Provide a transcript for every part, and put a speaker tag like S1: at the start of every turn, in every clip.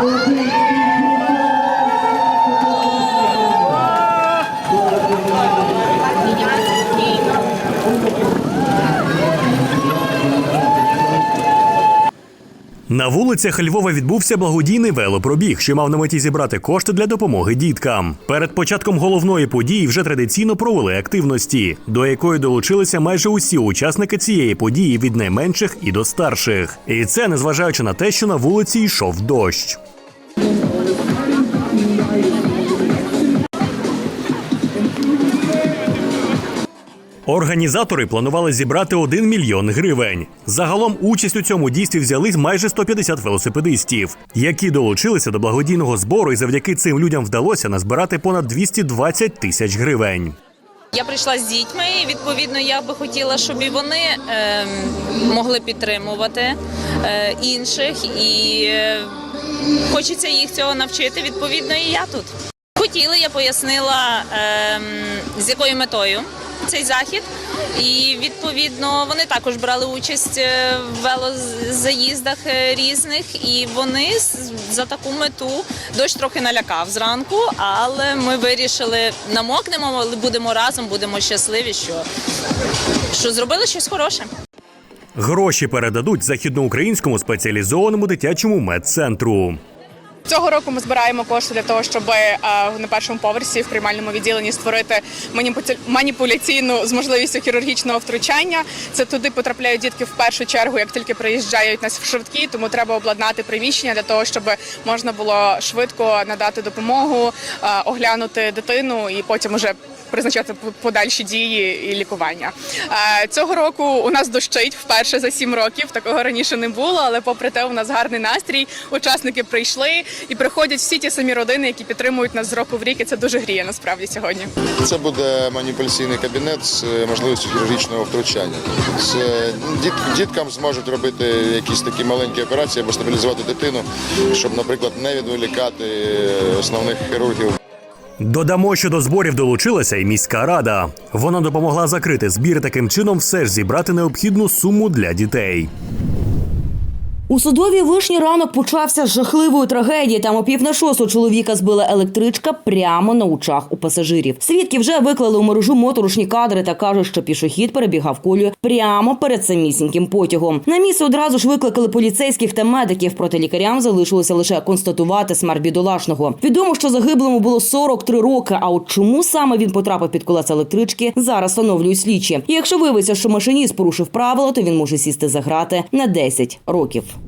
S1: На вулицях Львова відбувся благодійний велопробіг, що мав на меті зібрати кошти для допомоги діткам. Перед початком головної події вже традиційно провели активності, до якої долучилися майже усі учасники цієї події від найменших і до старших. І це незважаючи на те, що на вулиці йшов дощ. Організатори планували зібрати 1 мільйон гривень. Загалом участь у цьому дійстві взяли майже 150 велосипедистів, які долучилися до благодійного збору, і завдяки цим людям вдалося назбирати понад 220 тисяч гривень.
S2: Я прийшла з дітьми, і відповідно я би хотіла, щоб і вони е, могли підтримувати е, інших, і е, хочеться їх цього навчити. Відповідно, і я тут. Хотіли, я пояснила, е, з якою метою цей захід. І відповідно вони також брали участь е, в велозаїздах е, різних, і вони за таку мету дощ трохи налякав зранку, але ми вирішили намокнемо, але будемо разом, будемо щасливі, що, що зробили щось хороше.
S1: Гроші передадуть західноукраїнському спеціалізованому дитячому медцентру.
S3: Цього року ми збираємо кошти для того, щоб е, на першому поверсі в приймальному відділенні створити маніпуляційну з можливістю хірургічного втручання. Це туди потрапляють дітки в першу чергу, як тільки приїжджають нас в швидкі, тому треба обладнати приміщення для того, щоб можна було швидко надати допомогу, е, оглянути дитину і потім уже призначати подальші дії і лікування. Е, Цього року у нас дощить вперше за сім років. Такого раніше не було, але попри те, у нас гарний настрій. Учасники прийшли і приходять всі ті самі родини, які підтримують нас з року в рік. І це дуже гріє насправді сьогодні.
S4: Це буде маніпуляційний кабінет з е, можливістю хірургічного втручання. З, е, діт, діткам зможуть робити якісь такі маленькі операції або стабілізувати дитину, щоб, наприклад, не відволікати основних хірургів.
S1: Додамо, що до зборів долучилася і міська рада. Вона допомогла закрити збір таким чином все ж зібрати необхідну суму для дітей.
S5: У судовій вишні ранок почався з жахливої трагедії. Там о пів на шосту чоловіка збила електричка прямо на очах у пасажирів. Свідки вже виклали у мережу моторошні кадри та кажуть, що пішохід перебігав колію прямо перед самісіньким потягом. На місце одразу ж викликали поліцейських та медиків. Проте лікарям залишилося лише констатувати смерть бідолашного. Відомо, що загиблому було 43 роки. А от чому саме він потрапив під колеса електрички, зараз встановлюють слідчі. І якщо виявиться, що машиніст порушив правила, то він може сісти за грати на 10 років.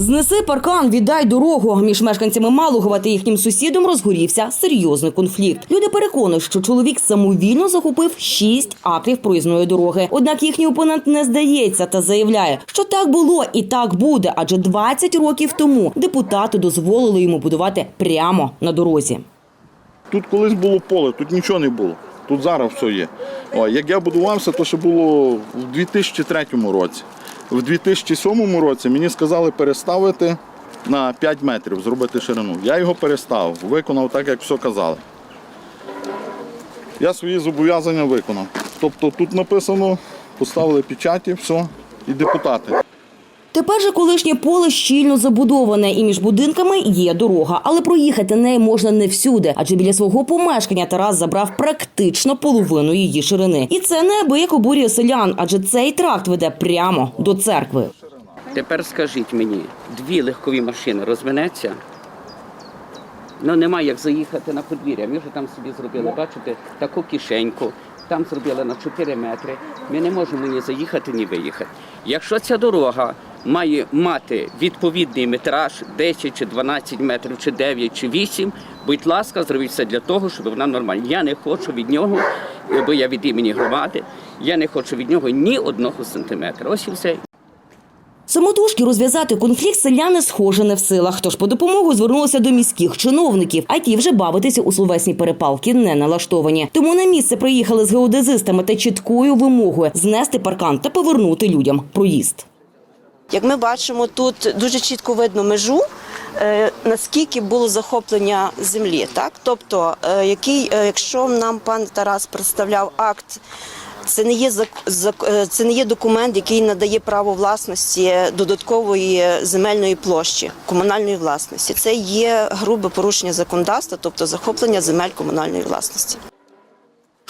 S5: Знеси паркан, віддай дорогу. Між мешканцями Малугова та їхнім сусідом розгорівся серйозний конфлікт. Люди переконують, що чоловік самовільно захопив 6 акрів проїзної дороги. Однак їхній опонент не здається та заявляє, що так було і так буде, адже 20 років тому депутати дозволили йому будувати прямо на дорозі.
S6: Тут колись було поле, тут нічого не було. Тут зараз все є. О, як я будувався, то ще було в 2003 році. В 2007 році мені сказали переставити на 5 метрів, зробити ширину. Я його переставив, виконав так, як все казали. Я свої зобов'язання виконав. Тобто тут написано, поставили печаті, все, і депутати.
S5: Тепер же колишнє поле щільно забудоване, і між будинками є дорога, але проїхати нею можна не всюди, адже біля свого помешкання Тарас забрав практично половину її ширини. І це неабияк обурює селян, адже цей тракт веде прямо до церкви.
S7: Тепер скажіть мені, дві легкові машини розминеться? Ну нема як заїхати на подвір'я. Ми вже там собі зробили, бачите, таку кишеньку, там зробили на 4 метри. Ми не можемо ні заїхати, ні виїхати. Якщо ця дорога має мати відповідний метраж 10 чи 12 метрів, чи 9, чи 8, будь ласка, зробіть все для того, щоб вона нормальна. Я не хочу від нього, бо я від імені громади, я не хочу від нього ні одного сантиметра. Ось і все.
S5: Самотужки розв'язати конфлікт селяни схоже не в силах. Тож по допомогу звернулися до міських чиновників, а ті вже бавитися у словесні перепалки не налаштовані. Тому на місце приїхали з геодезистами та чіткою вимогою знести паркан та повернути людям проїзд.
S8: Як ми бачимо, тут дуже чітко видно межу, е, наскільки було захоплення землі. Так? Тобто, е, який, е, якщо нам пан Тарас представляв акт Це не є це не є документ, який надає право власності додаткової земельної площі комунальної власності. Це є грубе порушення законодавства, тобто захоплення земель комунальної власності.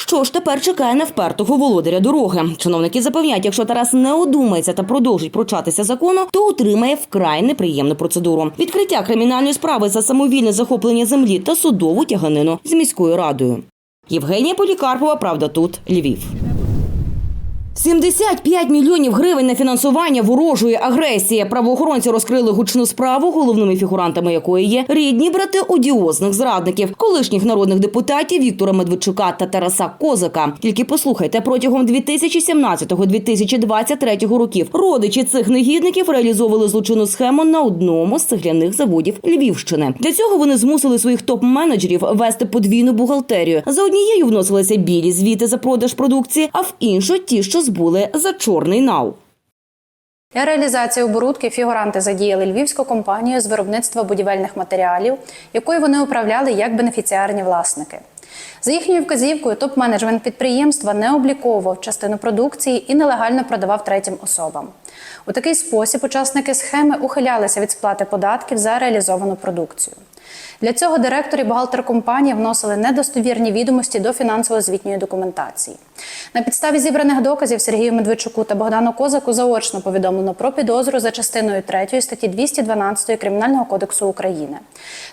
S5: Що ж тепер чекає на впертого володаря дороги? Чиновники запевняють, якщо Тарас не одумається та продовжить прочатися закону, то отримає вкрай неприємну процедуру: відкриття кримінальної справи за самовільне захоплення землі та судову тяганину з міською радою. Євгенія Полікарпова, правда, тут Львів. 75 мільйонів гривень на фінансування ворожої агресії. Правоохоронці розкрили гучну справу, головними фігурантами якої є рідні брати одіозних зрадників, колишніх народних депутатів Віктора Медведчука та Тараса Козака. Тільки послухайте, протягом 2017-2023 років родичі цих негідників реалізовували злочинну схему на одному з цегляних заводів Львівщини. Для цього вони змусили своїх топ-менеджерів вести подвійну бухгалтерію. За однією вносилися білі звіти за продаж продукції, а в іншу ті, що збули за чорний нал.
S9: Для реалізації оборудки фігуранти задіяли львівську компанію з виробництва будівельних матеріалів, якою вони управляли як бенефіціарні власники. За їхньою вказівкою, топ-менеджмент підприємства не обліковував частину продукції і нелегально продавав третім особам. У такий спосіб учасники схеми ухилялися від сплати податків за реалізовану продукцію. Для цього директор і бухгалтер компанії вносили недостовірні відомості до фінансово-звітньої документації. На підставі зібраних доказів Сергію Медведчуку та Богдану Козаку заочно повідомлено про підозру за частиною 3 статті 212 Кримінального кодексу України.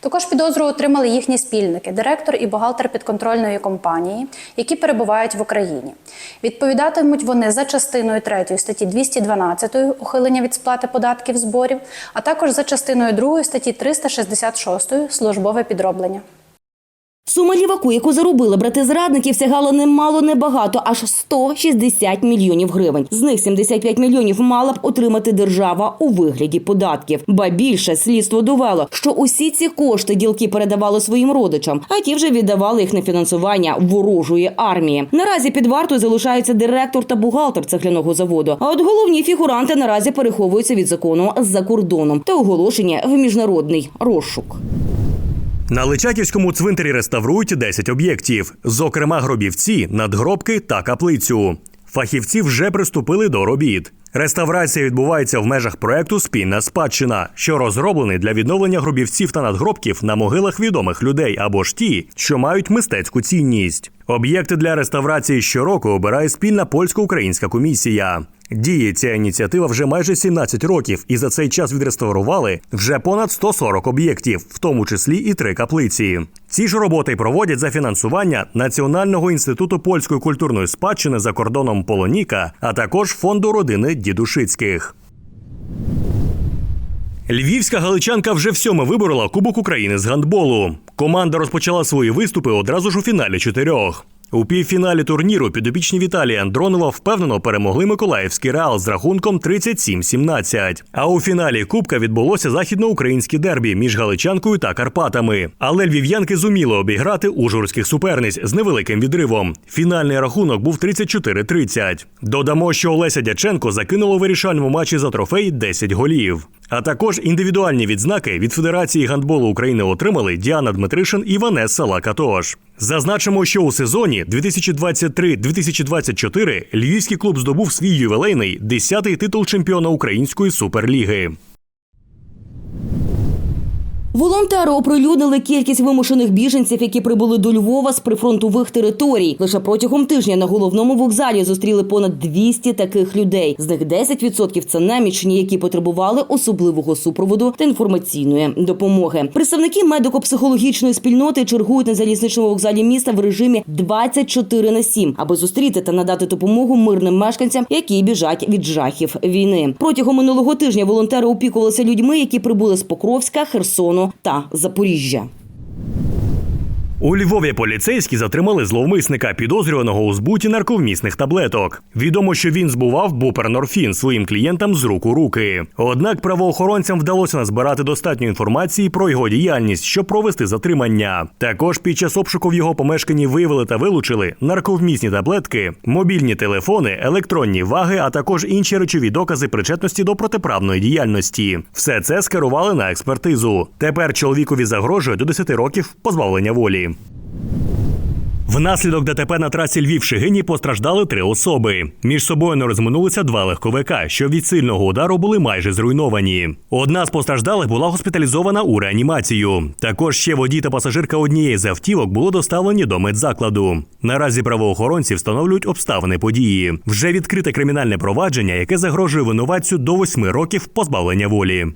S9: Також підозру отримали їхні спільники, директор і бухгалтер підконтрольної компанії, які перебувають в Україні. Відповідатимуть вони за частиною 3 статті 212 ухилення від сплати податків зборів, а також за частиною 2 статті 366 службове підроблення.
S5: Сума ліваку, яку заробили брати зрадників, сягала немало небагато, аж 160 мільйонів гривень. З них 75 мільйонів мала б отримати держава у вигляді податків. Ба більше слідство довело, що усі ці кошти ділки передавали своїм родичам, а ті вже віддавали їх на фінансування ворожої армії. Наразі під вартою залишаються директор та бухгалтер цегляного заводу. А от головні фігуранти наразі переховуються від закону за кордоном та оголошення в міжнародний розшук.
S1: На Личаківському цвинтарі реставрують 10 об'єктів, зокрема гробівці, надгробки та каплицю. Фахівці вже приступили до робіт. Реставрація відбувається в межах проекту Спільна спадщина, що розроблений для відновлення гробівців та надгробків на могилах відомих людей або ж ті, що мають мистецьку цінність. Об'єкти для реставрації щороку обирає спільна польсько-українська комісія. Діє ця ініціатива вже майже 17 років, і за цей час відреставрували вже понад 140 об'єктів, в тому числі і три каплиці. Ці ж роботи проводять за фінансування Національного інституту польської культурної спадщини за кордоном Полоніка, а також фонду родини Дідушицьких. Львівська галичанка вже всьоме виборола Кубок України з гандболу. Команда розпочала свої виступи одразу ж у фіналі чотирьох. У півфіналі турніру підопічні Віталія Андронова впевнено перемогли Миколаївський реал з рахунком 37-17. А у фіналі Кубка відбулося західноукраїнське дербі між Галичанкою та Карпатами. Але львів'янки зуміли обіграти ужгородських суперниць з невеликим відривом. Фінальний рахунок був 34-30. Додамо, що Олеся Дяченко закинула вирішальному матчі за трофей 10 голів. А також індивідуальні відзнаки від Федерації гандболу України отримали Діана Дмитришин і Ванесса Лакатош. Зазначимо, що у сезоні 2023-2024 львівський клуб здобув свій ювілейний 10-й титул чемпіона української суперліги.
S5: Волонтери оприлюднили кількість вимушених біженців, які прибули до Львова з прифронтових територій. Лише протягом тижня на головному вокзалі зустріли понад 200 таких людей. З них 10% – це намічені, які потребували особливого супроводу та інформаційної допомоги. Представники медико-психологічної спільноти чергують на залізничному вокзалі міста в режимі 24 на 7, аби зустріти та надати допомогу мирним мешканцям, які біжать від жахів війни. Протягом минулого тижня волонтери опікувалися людьми, які прибули з Покровська, Херсону та Запоріжжя.
S1: У Львові поліцейські затримали зловмисника, підозрюваного у збуті нарковмісних таблеток. Відомо, що він збував бупернорфін своїм клієнтам з рук у руки. Однак правоохоронцям вдалося назбирати достатньо інформації про його діяльність, щоб провести затримання. Також під час обшуку в його помешканні виявили та вилучили нарковмісні таблетки, мобільні телефони, електронні ваги, а також інші речові докази причетності до протиправної діяльності. Все це скерували на експертизу. Тепер чоловікові загрожує до 10 років позбавлення волі. Внаслідок ДТП на трасі Львів-Шигині постраждали три особи. Між собою не розминулися два легковика, що від сильного удару були майже зруйновані. Одна з постраждалих була госпіталізована у реанімацію. Також ще водій та пасажирка однієї з автівок було доставлені до медзакладу. Наразі правоохоронці встановлюють обставини події. Вже відкрите кримінальне провадження, яке загрожує винуватцю до восьми років позбавлення волі.